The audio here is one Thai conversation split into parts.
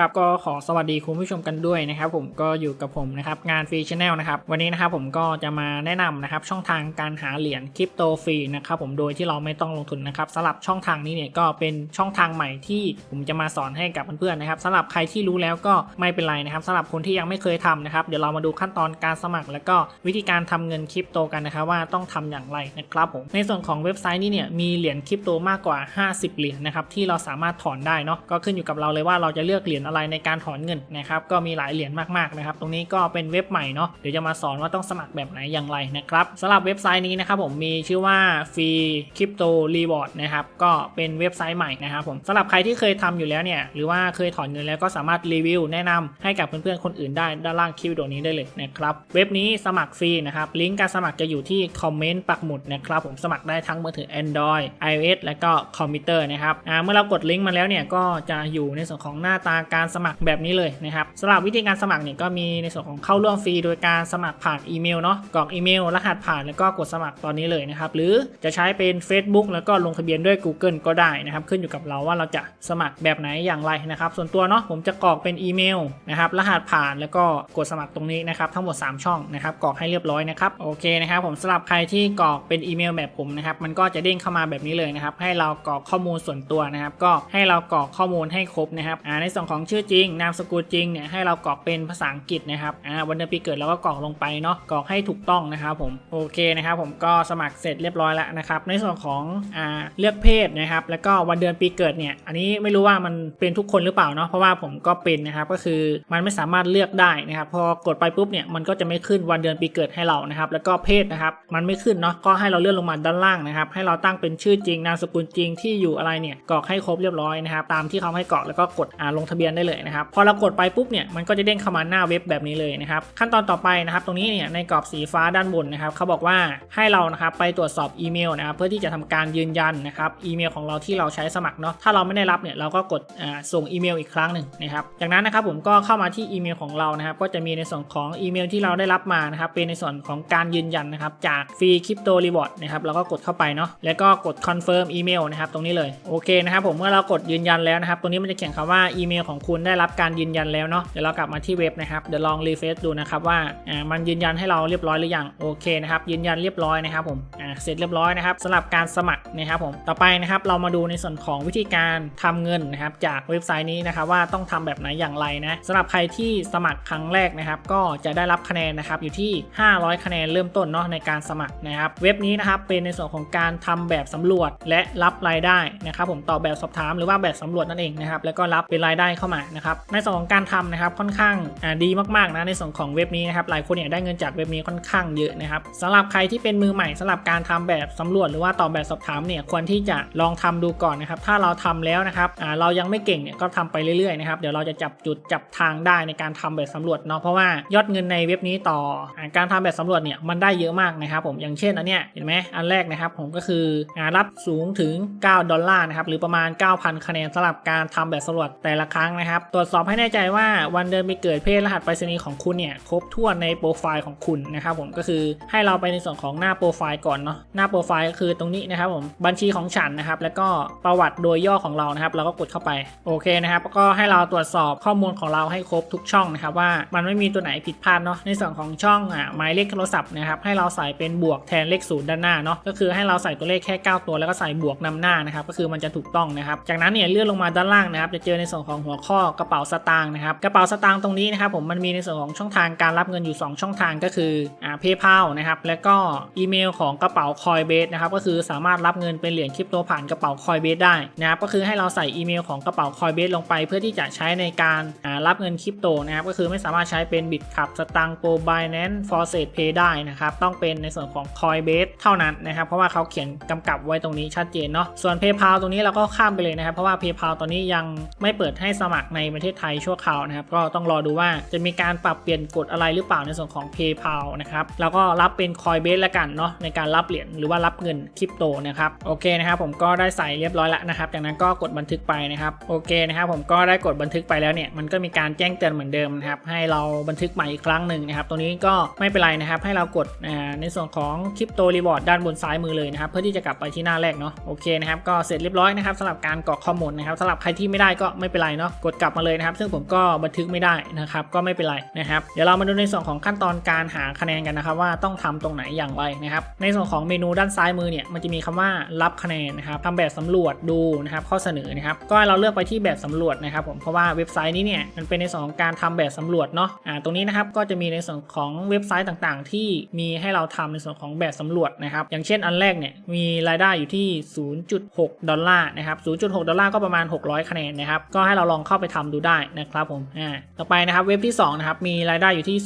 ครับก็ขอสวัสดีคุณผู้ชมกันด้วยนะครับผมก็อยู่กับผมนะครับงานฟรีชแนลนะครับวันนี้นะครับผมก็จะมาแนะนำนะครับช่องทางการหาเหรียญคริปโตฟรีนะครับผมโดยที่เราไม่ต้องลงทุนนะครับสำหรับช่องทางนี้เนี่ยก็เป็นช่องทางใหม่ที่ผมจะมาสอนให้กับเพื่อนๆนะครับสำหรับใครที่รู้แล้วก็ไม่เป็นไรนะครับสำหรับคนที่ยังไม่เคยทำนะครับเดี๋ยวเรามาดูขั้นตอนการสมัคร แล้วก็วิธีการทำเงินคริปโตกันนะครับว่าต้องทำอย่างไรนะครับผมในส่วนของเว็บไซต์นี้เนี่ยมีเหรียญคริปโตมากกว่า 50 เหรียญนะครับที่เราสามารถถอนได้เนาะก็ขึ้นอยู่กับเราเลยว่าเราจะเลือกเหรียญอะไรในการถอนเงินนะครับก็มีหลายเหรียญมากๆนะครับตรงนี้ก็เป็นเว็บใหม่เนาะเดี๋ยวจะมาสอนว่าต้องสมัครแบบไหนอย่างไรนะครับสำหรับเว็บไซต์นี้นะครับผมมีชื่อว่าฟรีคริปโตรีวอร์ดนะครับก็เป็นเว็บไซต์ใหม่นะครับผมสำหรับใครที่เคยทำอยู่แล้วเนี่ยหรือว่าเคยถอนเงินแล้วก็สามารถรีวิวแนะนำให้กับเพื่อนๆคนอื่นได้ด้านล่างคลิปวิดีโอนี้ได้เลยนะครับเว็บนี้สมัครฟรีนะครับลิงก์การสมัครจะอยู่ที่คอมเมนต์ปักหมุดนะครับผมสมัครได้ทั้งมือถือ Android iOS และก็คอมพิวเตอร์นะครับเมื่อเรากดลิงก์มาแล้วเนี่ยก็จะอยู่ในส่วนของหน้าตาการสมัครแบบนี้เลยนะครับสำหรับวิธีการสมัครเนี่ยก็มีในส่วนของเข้าร่วมฟรีโดยการสมัครผ่านอีเมลเนาะกรอกอีเมล รหัสผ่านแล้วก็กดสมัครตอนนี้เลยนะครับหรือจะใช้เป็น Facebook แล้วก็ลงทะเบียนด้วย Google ก็ได้นะครับขึ้นอยู่กับเราว่าเราจะสมัครแบบไหนอย่างไรนะครับส่วนตัวเนาะผมจะกรอกเป็นอีเมลนะครับรหัสผ่านแล้วก็กดสมัครตรงนี้นะครับทั้งหมด 3 ช่องนะครับกรอกให้เรียบร้อยนะครับโอเคนะครับผมสำหรับใครที่กรอกเป็นอีเมลแบบผมนะครับมันก็จะเด้งเข้ามาแบบนี้เลยนะครับให้เรากรอกข้อมูลส่วนตัวนะครับก็ให้เรากรอกข้อมูลให้ครบนะครับในส่วนของชื่อจริง นามสกุลจริงเนี่ยให้เรากรอกเป็นภาษาอังกฤษนะครับอ่าวันเดือนปีเกิดเราก็กรอกลงไปเนาะกรอกให้ถูกต้องนะครับผมโอเคนะครับ ผมก็สมัครเสร็จเรียบร้อยแล้วนะครับ ในส่วนของอ่าเลือกเพศนะครับ แล้วก็วันเดือนปีเกิดเนี่ยอันนี้ไม่รู้ว่ามันเป็นทุกคนหรือเปล่าเนาะเพราะว่าผมก็เป็นนะครับก็คือมันไม่สามารถเลือกได้นะครับพอกดไปปุ๊บเนี่ยมันก็จะไม่ขึ้นวันเดือนปีเกิดให้เรานะครับ แล้วก็เพศนะครับมันไม่ขึ้นเนาะก็ให้เราเลื่อนลงมาด้านล่างนะครับให้เราตั้งเป็นชื่อจริงนามสกุลจริงที่อยู่อะไรเนี่ยกรอกให้ครบเรียบร้อยนะครับตามที่เขาให้กรอกแล้วก็กดอ่าลงทะเบียนได้เลยนะครับ พอเรากดไปปุ๊บเนี่ยมันก็จะเด้งเข้ามาหน้าเว็บแบบนี้เลยนะครับ ขั้นตอนต่อไปนะครับ ตรงนี้เนี่ยในกรอบสีฟ้าด้านบนนะครับเขาบอกว่าให้เรานะครับไปตรวจสอบอีเมลนะครับเพื่อที่จะทำการยืนยันนะครับอีเมลของเราที่เราใช้สมัครเนาะถ้าเราไม่ได้รับเนี่ยเราก็กดส่งอีเมลอีกครั้งหนึ่งนะครับจากนั้นนะครับผมก็เข้ามาที่อีเมลของเรานะครับก็จะมีในส่วนของอีเมลที่เราได้รับมานะครับเป็นในส่วนของการยืนยันนะครับจากฟรีคริปโตรีวอร์ดนะครับเราก็กดเข้าไปเนาะแล้วก็กดคอนเฟิร์มอีเมลนะครับตรงนี้เลยโอเคนะครับผมเมื่อเรากดยืนยันแล้วนะครับตรงนี้มันจะเขียนคำว่าอีเมลของคุณได้รับการยืนยันแล้วเนาะเดี๋ยวเรากลับมาที่เว็บนะครับเดี๋ยวลองรีเฟซดูนะครับว่าอ่ามันยืนยันให้เราเรียบร้อยหรือยังโอเคนะครับยืนยันเรียบร้อยนะครับผมอ่าเสร็จเรียบร้อยนะครับสำหรับการสมัครนะครับผมต่อไปนะครับเรามาดูในส่วนของวิธีการทำเงินนะครับจากเว็บไซต์นี้นะครับว่าต้องทำแบบไหนอย่างไรนะสำหรับใครที่สมัครครั้งแรกนะครับก็จะได้รับคะแนนนะครับอยู่ที่ 500 คะแนนเริ่มต้นเนาะในการสมัครนะครับเว็บนี้นะครับเป็นในส่วนของการทำแบบสำรวจและรับรายได้นะครับผมตอบแบบสอบถามหรือว่าแบบสำรวจนั่นเองนะครับแล้วก็รับเป็นรายได้เข้ามานะครับในส่วนของการทำนะครับค่อนข้างอ่าดีมากๆนะในส่วนของเว็บนี้นะครับหลายคนเนี่ยได้เงินจากเว็บนี้ค่อนข้างเยอะนะครับสำหรับใครที่เป็นมือใหม่สำหรับการทำแบบสำรวจหรือว่าตอบแบบสอบถามเนี่ยควรที่จะลองทำดูก่อนนะครับถ้าเราทำแล้วนะครับเรายังไม่เก่งเนี่ยก็ทำไปเรื่อยๆนะครับเดี๋ยวเราจะจับจุดจับทางได้ในการทำแบบสำรวจเนาะเพราะว่ายอดเงินในเว็บนี้ต่ออการทำแบบสำรวจเนี่ยมันได้เยอะมากนะครับผมอย่างเช่นอันเนี้ยเห็นไหมอันแรกนะครับผมก็คืออรับสูงถึง 9 ดอลลาร์นะครับหรือประมาณ 9,000 คะแนนสำหรับการทำแบบสำรวจแต่ละครั้งนะครับ ตรวจสอบให้แน่ใจว่าวันเดือนปีเกิดเพศรหัสไปรษณีย์ของคุณเนี่ยครบถ้วนในโปรไฟล์ของคุณนะครับผมก็คือให้เราไปในส่วนของหน้าโปรไฟล์ก่อนเนาะหน้าโปรไฟล์ก็คือตรงนี้นะครับผมบัญชีของฉันนะครับแล้วก็ประวัติโดยย่อของเรานะครับเราก็กดเข้าไปโอเคนะครับก็ให้เราตรวจสอบข้อมูลของเราให้ครบทุกช่องนะครับว่ามันไม่มีตัวไหนผิดพลาดเนาะในส่วนของช่องอะหมายเลขโทรศัพท์นะครับให้เราใส่เป็นบวกแทนเลขศูนย์ด้านหน้าเนาะก็คือให้เราใส่ตัวเลขแค่ 9 ตัวแล้วก็ใส่บวกนำหน้านะครับก็คือมันจะถูกต้องนะครับจากนั้นเนี่ยเลื่อนลงมาด้านล่างนะครับจะเจอในส่วนของหัวข้อกระเป๋าสตางค์นะครับกระเป๋าสตางค์ตรงนี้นะครับผมมันมีในส่วนของช่องทางการรับเงินอยู่ 2 ช่องทางก็คืออ่าเพย์เพานะครับแล้วก็อีเมลของกระเป๋า Coinbase นะครับก็คือสามารถรับเงินเป็นเหรียญคริปโตผ่านกระเป๋า Coinbase ได้นะครับก็คือให้เราใส่อีเมลของกระเป๋า Coinbase ลงไป เพื่อที่จะใช้ในการรับเงินคริปโตนะครับก็คือไม่สามารถใช้เป็นบิตคับสตางค์โปร Binance f o r s e t Pay ได้นะครับต้องเป็นในส่วนของ Coinbase เท่านั้นนะครับเพราะว่าเขาเขียนกำกับไว้ตรงนี้ชัดเจนเนาะส่วน PayPal ตรงนี้เราก็ข้ามไปเลยนะครับเพราะว่า PayPal ตอนนี้ยังไม่เปิดให้สมัครในประเทศไทยชั่วคราวนะครับก็ต้องรอดูว่าจะมีการปรับเปลี่ยนกฎอะไรหรือเปล่าในส่วนของ PayPal นะครับแล้วก็รับเป็น Coinbase ละกันเนาะในการรับเหรียญหรือว่ารับเงินคริปโตนะครับโอเคนะครับผมก็ได้ใส่เรียบร้อยแล้วนะครับจากนั้นก็กดบันทึกไปนะครับโอเคนะครับผมก็ได้กดบันทึกไปแล้วเนี่ยมันก็มีการแจ้งเตือนเหมือนเดิมนะครับให้เราบันทึกใหม่อีกครั้งหนึ่งนะครับตรงนี้ก็ไม่เป็นไรนะครับให้เรากดในส่วนของคริปโตรีวอร์ดด้านบนซ้ายมือเลยนะครับเพื่อที่จะกลับไปที่หน้าแรกเนาะโอเคนะครับก็เสร็จเรียบร้อยนะครับสำหรับการกรอกข้อมูลนะครับสำหรับใครที่ไม่ได้ก็ไม่เป็นไรเนาะกดกลับมาเลยนะครับ ซึ่งผมก็บันทึกไม่ได้นะครับ ก็ไม่เป็นไรนะครับ เดี๋ยวเรามาดูในส่วนของขั้นตอนการหาคะแนนกันนะครับว่าต้องทำตรงไหนอย่างไรนะครับ ในส่วนของเมนูด้านซ้ายมือเนี่ยมันจะมีคำว่ารับคะแนนนะครับทำแบบสำรวจดูนะครับ ข้อเสนอนะครับ ก็ให้เราเลือกไปที่แบบสำรวจนะครับ ผมเพราะว่าเว็บไซต์นี้เนี่ยมันเป็นในส่วนของการทำแบบสำรวจเนาะอ่าตรงนี้นะครับก็จะมีในส่วนของเว็บไซต์ต่างๆ ที่มีให้เราทำในส่วนของแบบสำรวจนะครับ อย่างเช่นอันแรกเนี่ยมีรายได้อยู่ที่ 0.6 ดอลลาร์นะครับ 0.6 ดอลลาร์ก็ประมาณ 600 คะแนนนะครับ ก็ให้เราลองเข้าไปทำดูได้นะครับผมอ่าต่อไปนะครับเว็บที่2นะครับมีรายได้อยู่ที่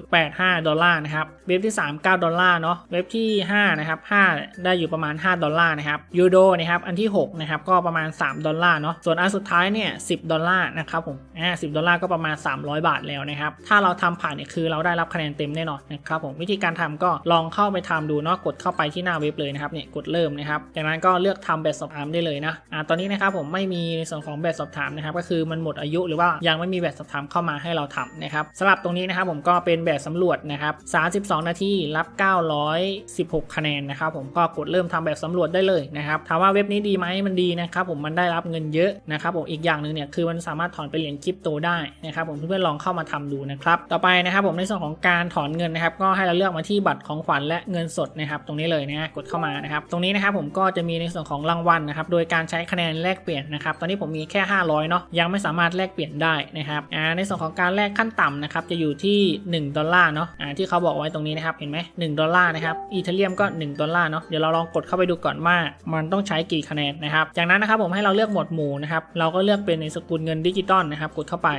0.85 ดอลลาร์นะครับเว็บที่ 3 9 ดอลลาร์เนาะเว็บที่5นะครับ5ได้อยู่ประมาณ 5 ดอลลาร์นะครับยูโดนะครับอันที่6นะครับก็ประมาณ 3 ดอลลาร์เนาะส่วนอันสุดท้ายเนี่ย10 ดอลลาร์นะครับผมอ่า10 ดอลลาร์ก็ประมาณ 300 บาทแล้วนะครับถ้าเราทำผ่านเนี่ยคือเราได้รับคะแนนเต็มแน่นอนนะครับผมวิธีการทำก็ลองเข้าไปทำดูเนาะกดเข้าไปที่หน้าเว็บเลยนะครับเนี่ยกดเริ่มนะครับจากนั้นก็เลือกทำแบบสอบถามได้เลยนะอ่าตอนนี้นะครับผมไม่มีในส่วนของแบบสอบถามนะครับก็คืือมันหมดอายุหรือว่ายังไม่มีแบบสอบถามเข้ามาให้เราทำนะครับสำหรับตรงนี้นะครับผมก็เป็นแบบสำรวจนะครับ32 นาทีรับ 916 คะแนนนะครับผมก็กดเริ่มทำแบบสำรวจได้เลยนะครับถามว่าเว็บนี้ดีไหมมันดีนะครับผมมันได้รับเงินเยอะนะครับผมอีกอย่างหนึ่งเนี่ยคือมันสามารถถอนไปเหรียญคริปโตได้นะครับผมเพื่อนๆลองเข้ามาทำดูนะครับต่อไปนะครับผมในส่วนของการถอนเงินนะครับก็ให้เราเลือกมาที่บัตรของขวัญและเงินสดนะครับตรงนี้เลยนะกดเข้ามานะครับตรงนี้นะครับผมก็จะมีในส่วนของรางวัลนะครับโดยการใช้คะแนนแลกเปลี่ยนนะครับตอนนี้ผมมีแค่ 500เนาะยังไม่สามารถแลกเปลี่ยนได้นะครับอ่าในส่วนของการแลกขั้นต่ำนะครับจะอยู่ที่ 1 ดอลลาร์เนาะอ่าที่เขาบอกไว้ตรงนี้นะครับเห็นไหมหดอลลาร์นะครับอีเทเรียมก็ 1 ดอลลาร์เนาะเดี๋ยวเราลองกดเข้าไปดูก่อนว่ามันต้องใช้กี่คะแนนนะครับจากนั้นนะครับผมให้เราเลือกหมวดหมู่นะครับเราก็เลือกเป็นในสกุลเงินดิจิตอลนะครับกดเข้าไป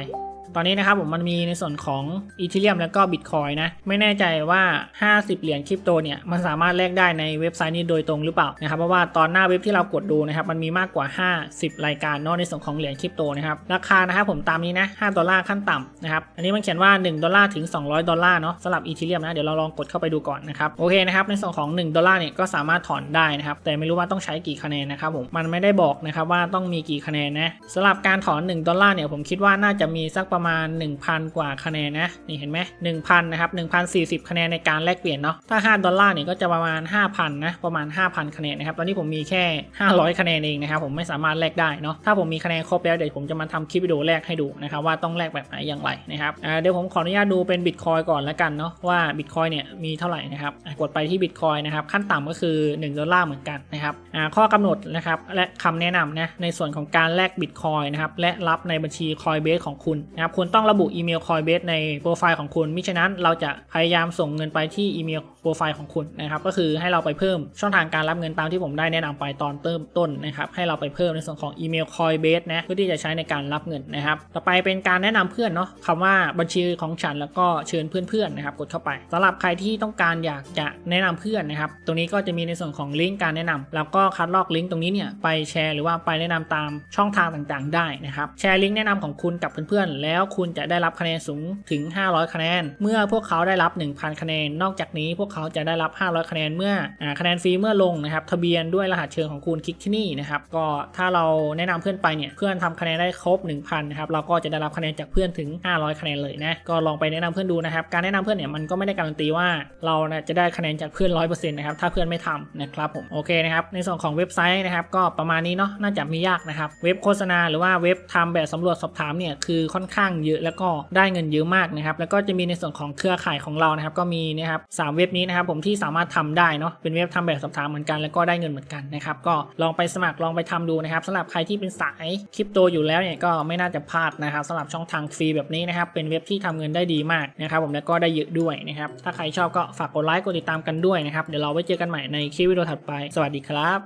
ตอนนี้นะครับผมมันมีในส่วนของอีเทเรียมแล้วก็บิตคอยนะ ไม่แน่ใจว่า 50 เหรียญคริปโตเนี่ย มันสามารถแลกได้ในเว็บไซต์นี้โดยตรงหรือเปล่านะครับ เพราะว่าตอนหน้าเว็บที่เรากดดูนะครับ มันมีมากกว่า 50 รายการนอกในส่วนของเหรียญคริปโตนะครับ ราคานะครับผมตามนี้นะ 5 ดอลลาร์ขั้นต่ำนะครับ อันนี้มันเขียนว่า 1 ดอลลาร์ถึง 200 ดอลลาร์เนาะสำหรับอีเทเรียมนะ เดี๋ยวเราลองกดเข้าไปดูก่อนนะครับ โอเคนะครับ ในส่วนของ 1 ดอลลาร์เนี่ยก็สามารถถอนได้นะครับ แต่ไม่รู้ว่าต้องใช้กี่คะแนนนะครับผม มันไม่ได้บอกนะครับว่าต้องมีกี่คะแนนนะสำหรับการถอน 1 ดอลลาร์เนี่ยผมคิดว่าน่าจะมีสักประมาณ 1,000 กว่าคะแนนนะนี่เห็นไหม1,000นะครับ1,040คะแนนในการแลกเปลี่ยนเนาะถ้า5ดอลลาร์เนี่ยก็จะประมาณ5,000นะประมาณ5,000คะแนนนะครับตอนนี้ผมมีแค่500คะแนนเองนะครับผมไม่สามารถแลกได้เนาะถ้าผมมีคะแนนครบแล้วเดี๋ยวผมจะมาทำคลิปวิดีโอแรกให้ดูนะครับว่าต้องแลกแบบไหนอย่างไรนะครับเดี๋ยวผมขออนุญาตดูเป็นบิตคอยก่อนแล้วกันเนาะว่าบิตคอยเนี่ยมีเท่าไหร่นะครับกดไปที่บิตคอยนะครับขั้นต่ำก็คือ 1 ดอลลาร์เหมือนกันนะครับข้อกำหนดนะครับและคำแนะนำนะในส่วนของการแลกบิตคอยนะครับและรับในบัญชี Coinbase ของคุณนะครับคุณต้องระบุอีเมล Coinbase ในโปรไฟล์ของคุณมิฉะนั้นเราจะพยายามส่งเงินไปที่อีเมล โปรไฟล์ของคุณนะครับก็คือให้เราไปเพิ่มช่องทางการรับเงินตามที่ผมได้แนะนำไปตอนเริ่มต้นนะครับให้เราไปเพิ่มในส่วนของอีเมล Coinbase นะเพื่อที่จะใช้ในการรับเงินนะครับต่อไปเป็นการแนะนำเพื่อนเนาะคำว่าบัญชีของฉันแล้วก็เชิญเพื่อนๆนะครับกดเข้าไปสำหรับใครที่ต้องการอยากจะแนะนำเพื่อนนะครับตรงนี้ก็จะมีในส่วนของลิงก์การแนะนำแล้วก็คัดลอกลิงก์ตรงนี้เนี่ยไปแชร์หรือว่าไปแนะนำตามช่องทางต่างๆ ได้นะครับแชร์ลิงก์แนะนำของคุณกับเพื่อนๆแล้วคุณจะได้รับคะแนนสูงถึง 500 คะแนน เมื่อพวกเขาได้รับ 1,000 คะแนน นอกจากนี้พวกเขาจะได้รับ 500 คะแนนเมื่ออคะแนนฟรีเมื่อลงนะครับทะเบียนด้วยรหัสเชิญของคุณคลิกที่นี่นะครับก็ถ้าเราแนะนำเพื่อนไปเนี่ยเพื่อนทำคะแนนได้ครบ 1,000นะครับเราก็จะได้รับคะแนนจากเพื่อนถึง 500 คะแนนเลยนะก็ลองไปแนะนำเพื่อนดูนะครับการแนะนำเพื่อนเนี่ยมันก็ไม่ได้การันตีว่าเรานะจะได้คะแนนจากเพื่อน 100%นะครับถ้าเพื่อนไม่ทำนะครับผมโอเคนะครับในส่วนของเว็บไซต์นะครับก็ประมาณนี้เนาะน่าจะไม่ยากนะครับเว็บโฆษณาหรือว่าเว็บทำแบบสำรวจสอบถามเนี่ยคือค่อนข้างเยอะแล้วก็ได้เงินเยอะมากนะครับแล้วก็จะมีในส่วนของเครือข่ายของเรานะครับก็มีนะครับสเว็บนี้นะครับผมที่สามารถทำได้เนาะเป็นเว็บทำแบบสอบถามเหมือนกันแล้วก็ได้เงินเหมือนกันนะครับก็ลองไปสมัครลองไปทำดูนะครับสำหรับใครที่เป็นสายคริปโตอยู่แล้วเนี่ยก็ไม่น่าจะพลาดนะครับสำหรับช่องทางฟรีแบบนี้นะครับเป็นเว็บที่ทำเงินได้ดีมากนะครับผมแล้วก็ได้เยอะด้วยนะครับถ้าใครชอบก็ฝากกดไลค์กดติดตามกันด้วยนะครับเดี๋ยวเราไว้เจอกันใหม่ในคลิปวิดีโอถัดไปสวัสดีครับ